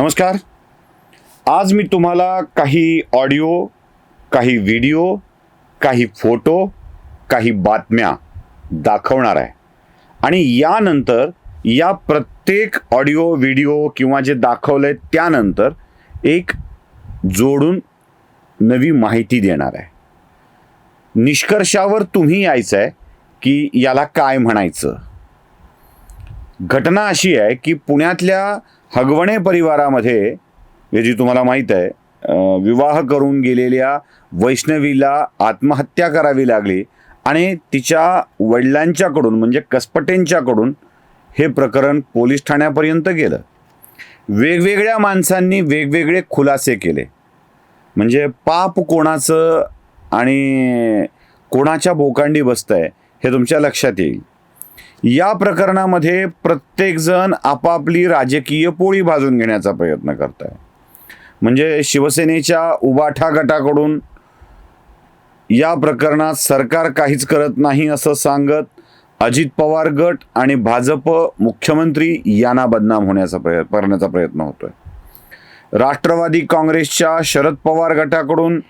नमस्कार. आज मी तुम्हाला काही ऑडिओ काही व्हिडिओ काही फोटो काही बातम्या दाखवणार आहे. आणि यानंतर या प्रत्येक ऑडिओ व्हिडिओ किंवा जे दाखवलंय त्यानंतर एक जोडून नवी माहिती देणार आहे. निष्कर्षावर तुम्ही यायचं आहे की याला काय म्हणायचं? घटना अशी आहे की पुण्यातल्या हगवणे परिवारामध्ये हे जी तुम्हाला माहीत आहे विवाह करून गेलेल्या वैष्णवीला आत्महत्या करावी लागली आणि तिच्या वडिलांच्याकडून म्हणजे कसपटेंच्याकडून हे प्रकरण पोलीस ठाण्यापर्यंत गेलं. वेगवेगळ्या माणसांनी वेगवेगळे खुलासे केले. म्हणजे पाप कोणाचं आणि कोणाच्या बोकांडी बसतंय हे तुमच्या लक्षात येईल. या प्रकरणामध्ये प्रत्येकजण आपापली राजकीय पोळी भाजून घेण्याचा प्रयत्न करत आहे म्हणजे शिवसेनेच्या उबाठा गटाकडून या प्रकरणात सरकार काहीच करत नाही असं सांगत अजित पवार गट आणि भाजप मुख्यमंत्री यांना बदनाम होण्याचा प्रय करण्याचा प्रयत्न होतोय. राष्ट्रवादी काँग्रेसच्या शरद पवार गटाकडून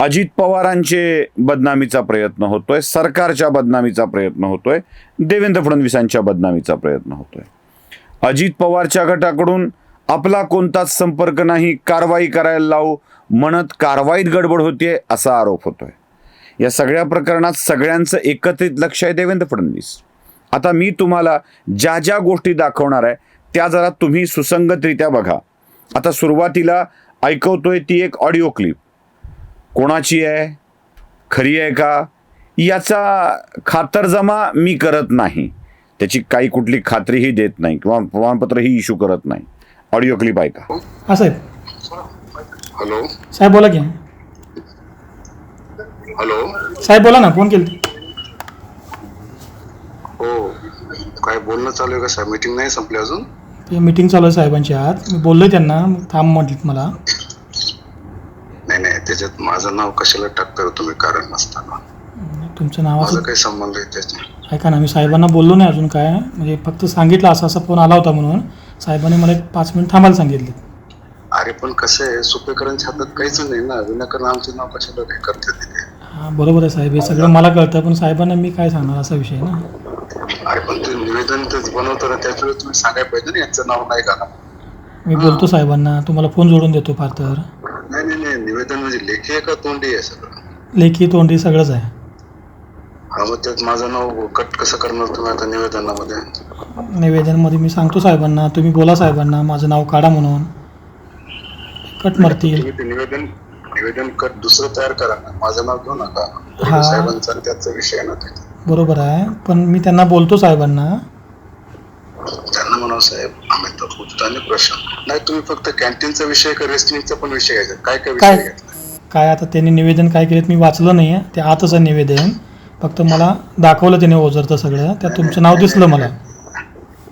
अजित पवारांचे बदनामीचा प्रयत्न होतोय सरकारच्या बदनामीचा प्रयत्न होतोय देवेंद्र फडणवीसांच्या बदनामीचा प्रयत्न होतोय. अजित पवारच्या गटाकडून आपला कोणताच संपर्क नाही कारवाई करायला लावू म्हणत कारवाईत गडबड होतीये असा आरोप होतोय. या सगळ्या प्रकरणात सगळ्यांचं एकत्रित लक्ष आहे देवेंद्र फडणवीस. आता मी तुम्हाला ज्या ज्या गोष्टी दाखवणार आहे त्या जरा तुम्ही सुसंगतरित्या बघा. आता सुरुवातीला ऐकवतोय ती एक ऑडिओ क्लिप. कोणाची आहे? खरी आहे का? याचा खातरजमा मी करत नाही. त्याची काही कुठली खात्रीही देत नाही किंवा प्रमाणपत्रही इश्यू करत नाही. ऑडिओ क्लिप ऐका. हा साहेब. हॅलो साहेब बोला की. हॅलो साहेब बोला ना फोन केली हो. काय बोलणं चालू आहे का साहेब? मीटिंग नाही संपली अजून? ते मीटिंग चालू आहे साहेबांची आज. मी बोललोय त्यांना. थांब म्हटलं मला. त्याच्यात माझं नाव कशाला टाकता तुम्ही? कारण नसताना. तुमचं माझा नावाचं काही संबंध आहे त्याच्या ऐका ना मी साहेबांना बोललो नाही अजून काय. म्हणजे फक्त सांगितलं असा असा फोन आला होता म्हणून. साहेबांनी मला एक पाच मिनिट थांबायला सांगितले. अरे पण कसं आहे सुपेकरांच्या हातात काहीच नाही ना. विनाकारण आमचं नाव कशाला काय करते तिथे हा बरोबर आहे साहेब. हे सगळं मला कळतं पण साहेबांना मी काय सांगणार असा विषय आहे ना? अरे पण ते निवेदन तेच बनवताना त्याच वेळेस तुम्ही सांगायला पाहिजे ना यांचं नाव नाही का? मी बोलतो साहेबांना. तुम्हाला फोन जोडून देतो फार तर. नाही नाही. म्हणजे लेखी का तोंडी आहे सगळं? लेखी तोंडी सगळंच आहे. हा मग त्यात माझं नाव कट कसं करणार तुम्ही आता निवेदनामध्ये? निवेदनमध्ये मी सांगतो साहेबांना तुम्ही बोला साहेबांना माझं नाव काढा म्हणून. कट मारतील. निवेदन निवेदन कट दुसरं तयार करा ना. माझं नाव घेऊ नका हा. साहेबांचा त्याचा विषय ना बरोबर आहे पण मी त्यांना बोलतो साहेबांना. त्यांना म्हणावं साहेब आम्ही तर उत्ताने प्रश्न. नाही तुम्ही फक्त कॅन्टीनचा विषय का रेस्टिंगचा पण विषय घ्यायचा काय काय? विषय घेतला काय आता त्यांनी निवेदन काय केलं मी वाचलं नाही आहे ते आतच आहे निवेदन. फक्त मला दाखवलं त्याने ओझरतं सगळं. त्यात तुमचं नाव दिसलं मला.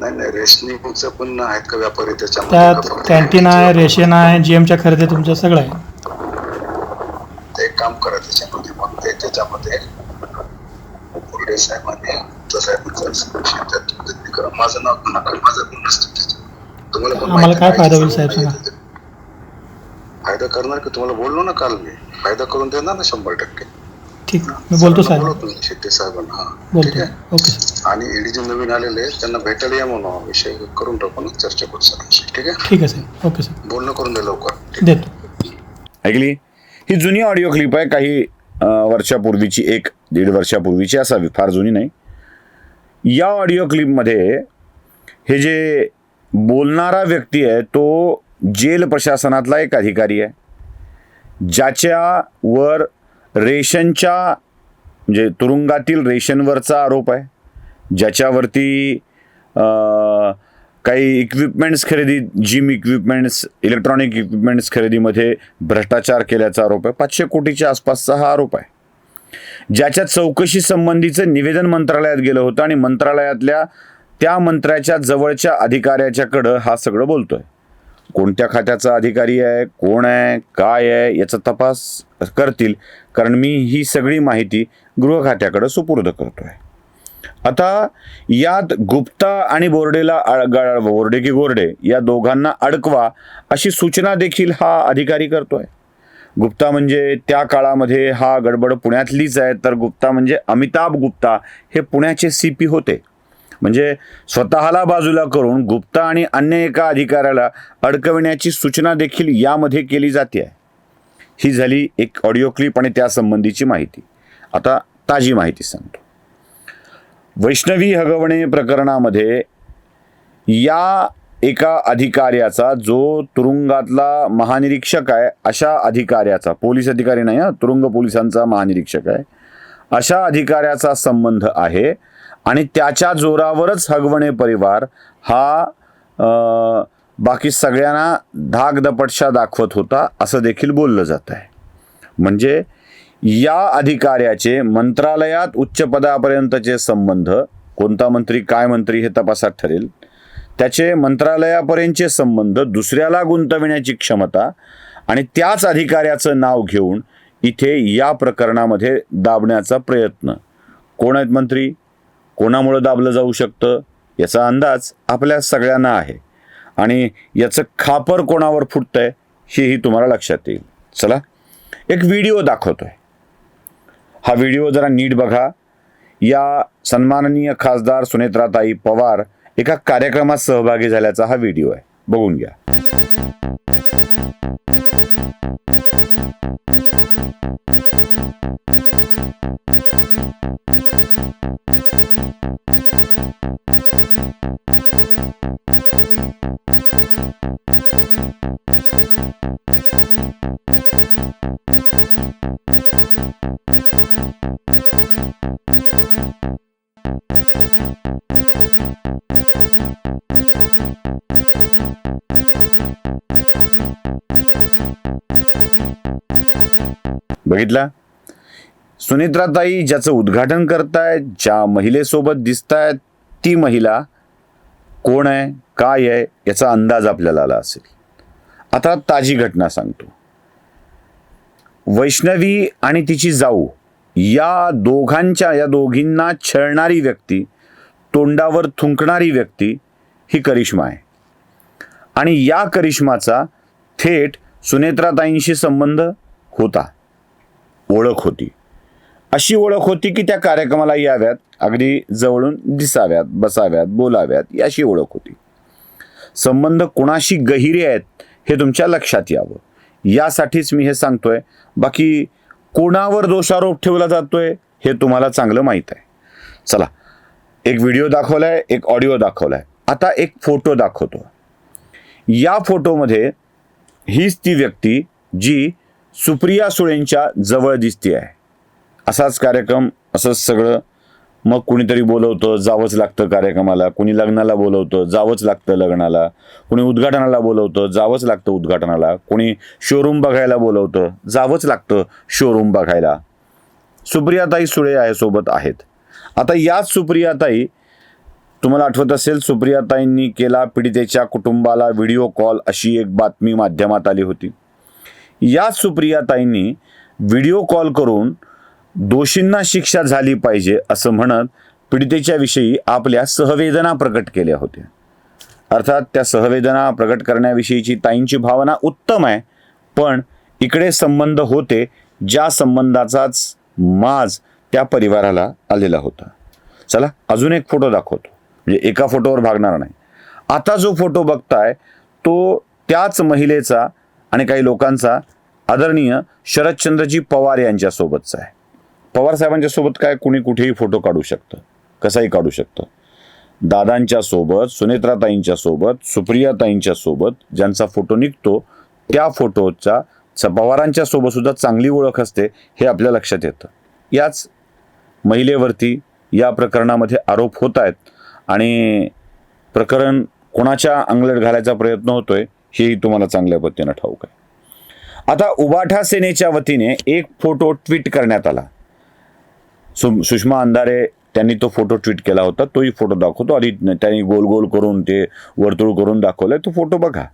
नाही नाही रेशनिंगचं पण आहेत का व्यापारी फक्त कॅन्टीन आहे रेशन आहे जी एमच्या खरेदी तुमचं सगळं आहे. ते एक काम करा त्याच्यामध्ये मग ते त्याच्यामध्ये. पुढे साहेबांनी साहेबांचा माझं नाव नका माझं पण नसतं त्याच्यात तुम्हाला पण आम्हाला माहिती काय आहे, फायदा होईल साहेब आहे. फायदा करणार की तुम्हाला बोललो ना काल मी? फायदा करून देणार ना शंभर टक्के. ठीक मी बोलतो साहेब. शेट्टी साहेबांना. हा. ठीक आहे? ओके सर आणि ईडी जे नवीन आलेले आहेत, त्यांना भेटायला या म्हणून विषय करून टाकू ना चर्चा करू सरांशी ठीक आहे? ठीक आहे साहेब ओके सर बोलणं करून दे लवकर. देतो. ऐकली? ही जुनी ऑडिओ क्लिप आहे. काही वर्षापूर्वीची एक दीड वर्षापूर्वीची असावी. फार जुनी नाही. या ऑडिओ क्लिपमध्ये हे जे बोलणारा व्यक्ती आहे तो जेल प्रशासनातला एक अधिकारी आहे. ज्याच्यावर रेशनच्या म्हणजे तुरुंगातील रेशनवरचा आरोप आहे. ज्याच्यावरती काही इक्विपमेंट्स खरेदी जिम इक्विपमेंट्स इलेक्ट्रॉनिक इक्विपमेंट्स खरेदीमध्ये भ्रष्टाचार केल्याचा आरोप आहे. पाचशे कोटीच्या आसपासचा हा आरोप आहे. ज्याच्या चौकशी संबंधीचं निवेदन मंत्रालयात गेलं होतं आणि मंत्रालयातल्या त्या मंत्र्याच्या जवळच्या अधिकाऱ्याच्याकडं हा सगळं बोलतोय. कोणत्या खात्याचा अधिकारी आहे कोण आहे काय आहे याचा तपास करतील. कारण मी ही सगळी माहिती गृह खात्याकडं सुपूर्द आहे आता यात गुप्ता आणि बोर्डेला बोर्डे की गोर्डे या दोघांना अडकवा अशी सूचना देखील हा अधिकारी करतोय. गुप्ता म्हणजे त्या काळामध्ये हा गडबड पुण्यातलीच आहे तर गुप्ता म्हणजे अमिताभ गुप्ता हे पुण्याचे सी पी होते. म्हणजे स्वतःला बाजूला करून गुप्ता आणि अन्य एका अधिकाऱ्याला अडकविण्याची सूचना देखील यामध्ये केली जाते. आहे ही झाली एक ऑडिओ क्लिप आणि त्यासंबंधीची माहिती. आता ताजी माहिती सांगतो. वैष्णवी हगवणे प्रकरणामध्ये या एका अधिकाऱ्याचा जो तुरुंगातला महानिरीक्षक आहे अशा अधिकाऱ्याचा पोलीस अधिकारी नाही तुरुंग पोलिसांचा महानिरीक्षक आहे अशा अधिकाऱ्याचा संबंध आहे. आणि त्याच्या जोरावरच हगवणे परिवार हा बाकी सगळ्यांना धाकदपटशा दाखवत होता असं देखील बोललं जात आहे. म्हणजे या अधिकाऱ्याचे मंत्रालयात उच्च पदापर्यंतचे संबंध कोणता मंत्री काय मंत्री हे तपासात ठरेल त्याचे मंत्रालयापर्यंतचे संबंध दुसऱ्याला गुंतविण्याची क्षमता आणि त्याच अधिकाऱ्याचं नाव घेऊन इथे या प्रकरणामध्ये दाबण्याचा प्रयत्न. कोण आहेत मंत्री? कोणामुळं दाबलं जाऊ शकतं याचा अंदाज आपल्या सगळ्यांना आहे. आणि याचं खापर कोणावर फुटतं आहे हेही तुम्हाला लक्षात येईल. चला एक व्हिडिओ दाखवतोय. हा व्हिडिओ जरा नीट बघा. या सन्माननीय खासदार सुनेत्राताई पवार एका कार्यक्रमात सहभागी झाल्याचा हा व्हिडिओ आहे. बघून घ्या. बघितला? सुनित्राताई ज्याचं उद्घाटन करतायत ज्या महिलेसोबत दिसतायत ती महिला कोण आहे? काय आहे याचा अंदाज आपल्याला आला असेल. आता ताजी घटना सांगतो. वैष्णवी आणि तिची जाऊ या दोघांच्या या दोघींना छळणारी व्यक्ती तोंडावर थुंकणारी व्यक्ती ही करिश्मा आहे. आणि या करिश्माचा थेट सुनेत्राताईंशी संबंध होता. ओळख होती. अशी ओळख होती की त्या कार्यक्रमाला याव्यात अगदी जवळून दिसाव्यात बसाव्यात बोलाव्यात याशी अशी ओळख होती. संबंध कोणाशी गहिरे आहेत हे तुमच्या लक्षात यावं. यासाठीच मी हे सांगतोय. बाकी कोणावर दोषारोप ठेवला जातोय हे तुम्हाला चांगलं माहीत आहे. चला एक व्हिडिओ दाखवलाय एक ऑडिओ दाखवलाय. आता एक फोटो दाखवतो. या फोटोमध्ये हीच ती व्यक्ती जी सुप्रिया सुळेंच्या जवळ दिसते आहे असाच कार्यक्रम असंच सगळं मग कुणीतरी बोलवतं जावंच लागतं कार्यक्रमाला. कुणी लग्नाला बोलवतं जावंच लागतं लग्नाला. कुणी उद्घाटनाला बोलवतं जावंच लागतं उद्घाटनाला. कुणी शोरूम बघायला बोलवतं जावंच लागतं शोरूम बघायला. सुप्रियाताई सुळे आहे सोबत आहेत. आता याच सुप्रियाताई तुम्हाला आठवत असेल सुप्रियाताईंनी केला पीडितेच्या कुटुंबाला व्हिडिओ कॉल अशी एक बातमी माध्यमात आली होती. याच सुप्रियाताईंनी व्हिडिओ कॉल करून दोषींना शिक्षा झाली पाहिजे असं म्हणत पीडितेच्या विषयी आपल्या सहवेदना प्रकट केल्या होत्या. अर्थात त्या सहवेदना प्रकट करण्याविषयीची ताईंची भावना उत्तम आहे पण इकडे संबंध होते ज्या संबंधाचाच माज त्या परिवाराला आलेला होता. चला अजून एक फोटो दाखवतो. म्हणजे एका फोटोवर भागणार नाही. आता जो फोटो बघताय तो त्याच महिलेचा आणि काही लोकांचा आदरणीय शरदचंद्रजी पवार यांच्यासोबतचा आहे. पवार साहेबांच्या सोबत काय कुणी कुठेही फोटो काढू शकतं? कसाही काढू शकतं? दादांच्या सोबत सुनेत्राताईंच्या सोबत सुप्रियाताईंच्या सोबत ज्यांचा फोटो निघतो त्या फोटोचा स- पवारांच्या सोबत सुद्धा चांगली ओळख असते हे आपल्या लक्षात येतं. याच महिलेवरती या प्रकरणामध्ये आरोप होत आहेत आणि प्रकरण कोणाच्या अंगलट घालायचा प्रयत्न होतोय हेही तुम्हाला चांगल्या पद्धतीनं ठाऊक आहे. आता उबाठा सेनेच्या वतीने एक फोटो ट्विट करण्यात आला. सु सुषमा अंधारे त्यांनी तो फोटो ट्विट केला होता तोही फोटो दाखवतो. आधी त्यांनी गोल गोल करून ते वर्तुळ करून दाखवलं तो फोटो बघा.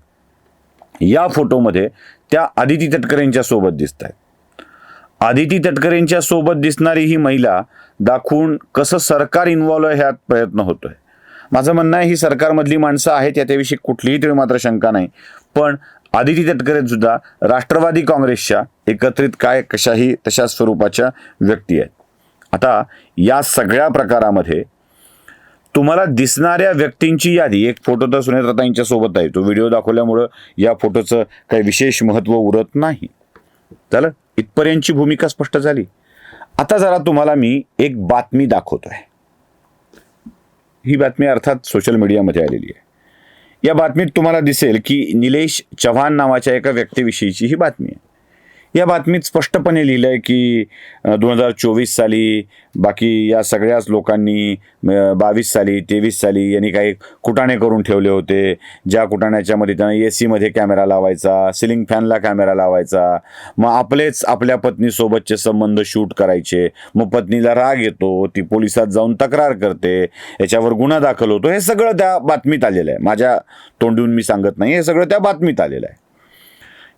या फोटोमध्ये त्या आदिती तटकरेंच्या सोबत दिसत आहेत आदिती तटकरेंच्या सोबत दिसणारी ही महिला दाखवून कसं सरकार इन्व्हॉल्व आहे ह्यात प्रयत्न होतोय. माझं म्हणणं आहे ही सरकारमधली माणसं आहेत याच्याविषयी कुठलीही तरी मात्र शंका नाही. पण आदिती तटकरे सुद्धा राष्ट्रवादी काँग्रेसच्या एकत्रित काय कशाही तशा स्वरूपाच्या व्यक्ती आहेत. आता या सगळ्या प्रकारामध्ये तुम्हाला दिसणाऱ्या व्यक्तींची यादी एक फोटो तर सुनेत्रताईंच्या सोबत आहे तो व्हिडिओ दाखवल्यामुळं या फोटोचं काही विशेष महत्त्व उरत नाही. झालं? इथपर्यंतची भूमिका स्पष्ट झाली. आता जरा तुम्हाला मी एक बातमी दाखवतोय. ही बातमी अर्थात सोशल मीडियामध्ये आलेली आहे. या बातमीत तुम्हाला दिसेल की निलेश चव्हाण नावाच्या एका व्यक्तीविषयीची ही बातमी आहे. या बातमीत स्पष्टपणे लिहिलं आहे की दोन हजार चोवीस साली बाकी या सगळ्याच लोकांनी बावीस साली तेवीस साली यांनी काही कुटाणे करून ठेवले होते. ज्या कुटाण्याच्यामध्ये त्यांना ए सीमध्ये कॅमेरा लावायचा सिलिंग फॅनला कॅमेरा लावायचा. मग आपलेच आपल्या पत्नीसोबतचे संबंध शूट करायचे. मग पत्नीला राग येतो ती पोलिसात जाऊन तक्रार करते. याच्यावर गुन्हा दाखल होतो. हे सगळं त्या बातमीत आलेलं आहे. माझ्या तोंडून मी सांगत नाही हे सगळं त्या बातमीत आलेलं आहे.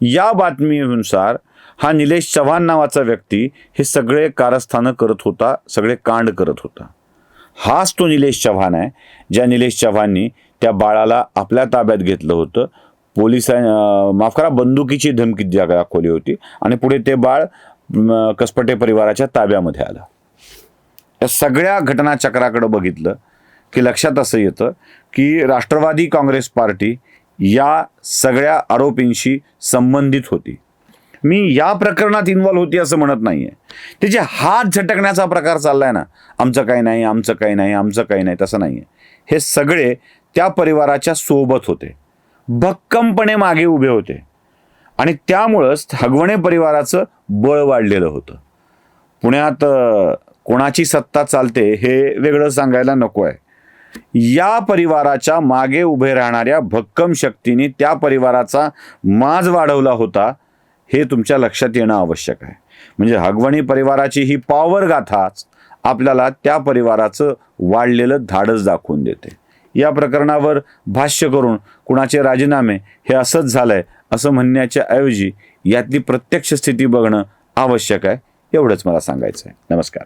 या बातमीनुसार हा निलेश चव्हाण नावाचा व्यक्ती हे सगळे कारस्थानं करत होता सगळे कांड करत होता. हाच तो निलेश चव्हाण आहे ज्या निलेश चव्हाणनी त्या बाळाला आपल्या ताब्यात घेतलं होतं. पोलिसां माफ करा बंदुकीची धमकी दाखवली होती आणि पुढे ते बाळ कसपटे परिवाराच्या ताब्यामध्ये आलं. या सगळ्या घटनाचक्राकडं बघितलं की लक्षात असं येतं की राष्ट्रवादी काँग्रेस पार्टी या सगळ्या आरोपींशी संबंधित होती. मी या प्रकरणात इन्व्हॉल्व होती असं म्हणत नाहीये. त्याचे हात झटकण्याचा प्रकार चाललाय ना आमचं काही नाही आमचं काही नाही आमचं काही नाही तसं नाहीये. हे सगळे त्या परिवाराच्या सोबत होते. भक्कमपणे मागे उभे होते. आणि त्यामुळंच हगवणे परिवाराचं बळ वाढलेलं होतं. पुण्यात कोणाची सत्ता चालते हे वेगळं सांगायला नको आहे या परिवाराच्या मागे उभे राहणाऱ्या भक्कम शक्तीने त्या परिवाराचा माज वाढवला होता. हे तुमच्या लक्षात येणं आवश्यक आहे. म्हणजे हगवणी परिवाराची ही पॉवर गाथाच आपल्याला त्या परिवाराचं वाढलेलं धाडस दाखवून देते. या प्रकरणावर भाष्य करून कुणाचे राजीनामे हे असंच झालं आहे असं म्हणण्याच्या ऐवजी यातली प्रत्यक्ष स्थिती बघणं आवश्यक आहे. एवढंच मला सांगायचं आहे नमस्कार.